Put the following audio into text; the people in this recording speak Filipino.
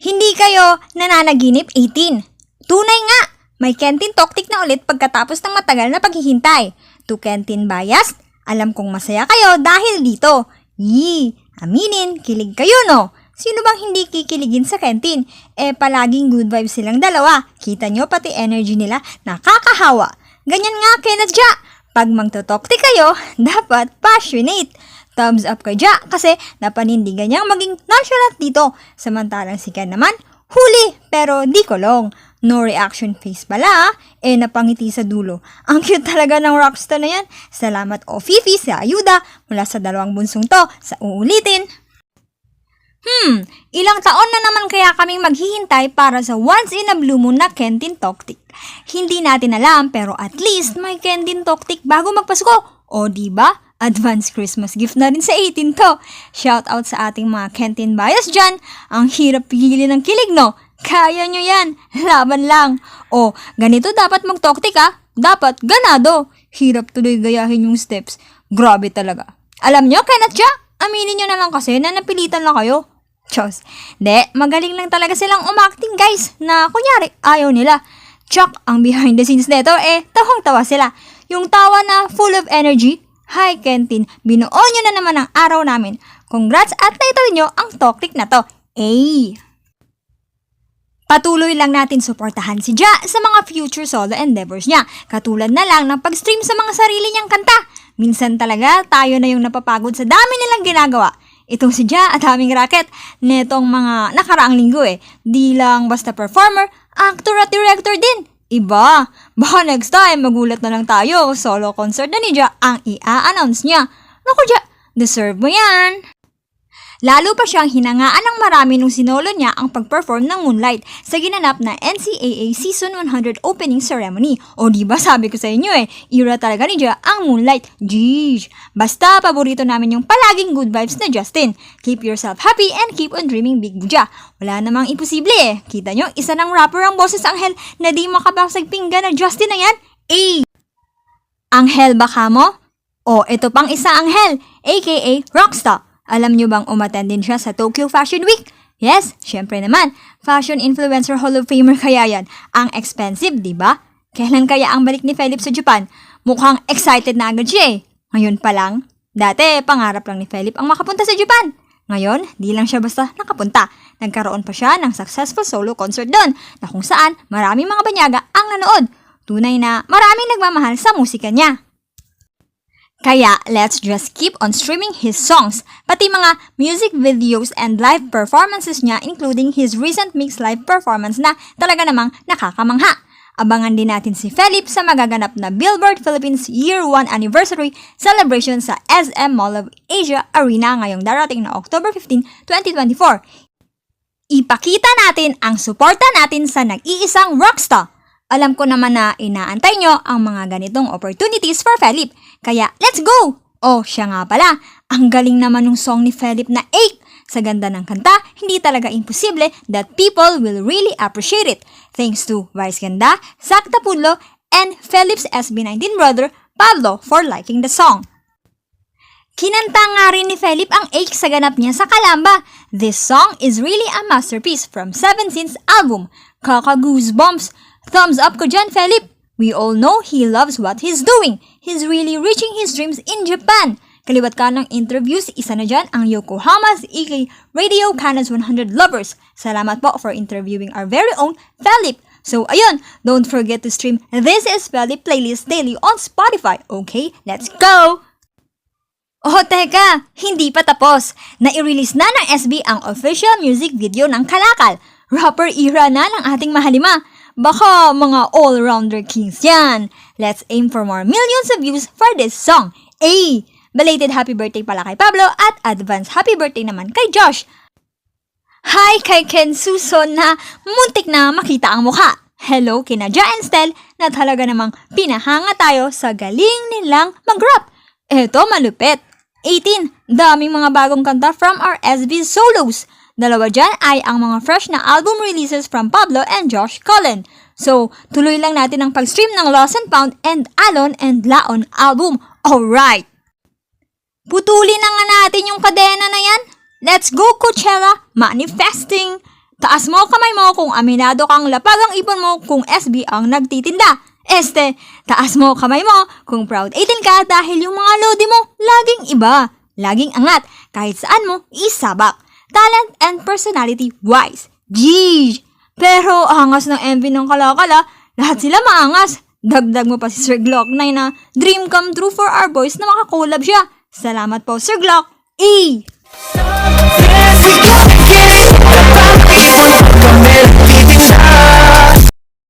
Hindi kayo nananaginip 18. Tunay nga, may Kentin Toktik na ulit pagkatapos ng matagal na paghihintay. To Kentin Bias, alam kong masaya kayo dahil dito. Yee, aminin, kilig kayo no? Sino bang hindi kikiligin sa Kentin? Eh palaging good vibes silang dalawa. Kita nyo pati energy nila, nakakahawa. Ganyan nga Kenneth Ja. Pag magtotoktik kayo, dapat passionate. Thumbs up kay Ja kasi napanindigan niyang maging nonchalant dito. Samantalang si Ken naman, huli pero di kulong. No reaction face pala, eh napangiti sa dulo. Ang cute talaga ng rockstar na yan. Salamat o Fifi sa ayuda mula sa dalawang bunsong to sa uulitin. Hmm, ilang taon na naman kaya kaming maghihintay para sa once in a blue moon na Kentin Toktik. Hindi natin alam pero at least may Kentin Toktik bago magpasko. O ba? Advance Christmas gift na rin sa 18 to. Shout out sa ating mga Kentin bias dyan. Ang hirap pigilin ng kilig no? Kaya nyo yan. Laban lang. O, ganito dapat mag-toktik ah. Dapat ganado. Hirap tuloy gayahin yung steps. Grabe talaga. Alam nyo, Kenneth siya? Aminin nyo na lang kasi na napilitan lang kayo. Chos. De, magaling lang talaga silang umacting guys na kunyari ayaw nila. Chuck, ang behind the scenes nito eh, tawang-tawa sila. Yung tawa na full of energy. Hi Kentin, binuo nyo na naman ang araw namin. Congrats at naituloy nyo ang toktik na to. Ay! Patuloy lang natin suportahan si Ja sa mga future solo endeavors niya, katulad na lang ng pag-stream sa mga sarili niyang kanta. Minsan talaga tayo na yung napapagod sa dami nilang ginagawa. Itong si Ja at aming racket, netong mga nakaraang linggo eh. Di lang basta performer, actor at director din. Iba, baka next time magulat na lang tayo, solo concert na ni Ja ang i-announce niya. Naku Ja, deserve mo yan. Lalo pa siyang hinangaan ng marami nung sinolo niya ang pag-perform ng Moonlight sa ginanap na NCAA Season 100 Opening Ceremony. O di ba sabi ko sa inyo eh, era talaga ni Ja ang Moonlight. Jeez! Basta paborito namin yung palaging good vibes na Justin. Keep yourself happy and keep on dreaming big, Ja. Wala namang imposible eh. Kita nyo, isa ng rapper ang boses anghel na di makabasag pinggan na Justin na yan. Eh! Anghel ba ka mo? O, ito pang isa anghel, aka Rockstar. Alam nyo bang umattend din siya sa Tokyo Fashion Week? Yes, syempre naman. Fashion Influencer Hall of Famer kaya yan. Ang expensive, di ba? Kailan kaya ang balik ni Philip sa Japan? Mukhang excited na agad siya eh. Ngayon pa lang. Dati, pangarap lang ni Philip ang makapunta sa Japan. Ngayon, di lang siya basta nakapunta. Nagkaroon pa siya ng successful solo concert doon na kung saan maraming mga banyaga ang nanood. Tunay na maraming nagmamahal sa musika niya. Kaya, let's just keep on streaming his songs, pati mga music videos and live performances niya including his recent mixed live performance na talaga namang nakakamangha. Abangan din natin si Philip sa magaganap na Billboard Philippines Year 1 Anniversary celebration sa SM Mall of Asia Arena ngayong darating na October 15, 2024. Ipakita natin ang suporta natin sa nag-iisang rockstar. Alam ko naman na inaantay nyo ang mga ganitong opportunities for Philip. Kaya, let's go! Oh, siya nga pala. Ang galing naman ng song ni Philip na 8. Sa ganda ng kanta, hindi talaga imposible that people will really appreciate it. Thanks to Vice Ganda, Zach Tapudlo, and Philip's SB19 brother, Pablo, for liking the song. Kinanta nga rin ni Philip ang ache sa ganap niya sa Kalamba. This song is really a masterpiece from Seven Sins album. Kaka goosebumps. Thumbs up ko dyan, Philip. We all know he loves what he's doing. He's really reaching his dreams in Japan. Kaliwat ka ng interviews, isa na dyan ang Yokohama's EK Radio Cannon's 100 Lovers. Salamat po for interviewing our very own Philip. So ayun, don't forget to stream This is Philip playlist daily on Spotify. Okay, let's go! Oh, teka! Hindi pa tapos. Nai-release na ng SB ang official music video ng Kalakal. Rapper era na ng ating mahalima. Baka mga all-rounder kings yan. Let's aim for more millions of views for this song. A. Belated happy birthday pala kay Pablo at advance happy birthday naman kay Josh. Hi kay Ken Suson na muntik na makita ang mukha. Hello kina Ja and Stel na talaga namang pinahanga tayo sa galing nilang mag-rap. Eto malupit. 18. Daming mga bagong kanta from our SB solos. Dalawa dyan ay ang mga fresh na album releases from Pablo and Josh Cullen. So, tuloy lang natin ang pag-stream ng Lost and Found and Alon and Laon album. Alright! Putulin na nga natin yung kadena na yan. Let's go Coachella manifesting! Taas mo kamay mo kung aminado kang lapag ang ipon mo kung SB ang nagtitinda. Este, taas mo kamay mo kung proud 18 ka dahil yung mga lodi mo laging iba. Laging angat kahit saan mo isabak. Talent and personality wise. Jeez! Pero angas ng MV ng kalakala, lahat sila maangas. Dagdag mo pa si Sir Glock 9 na dream come true for our boys na makakolab siya. Salamat po Sir Glock. E! Yes,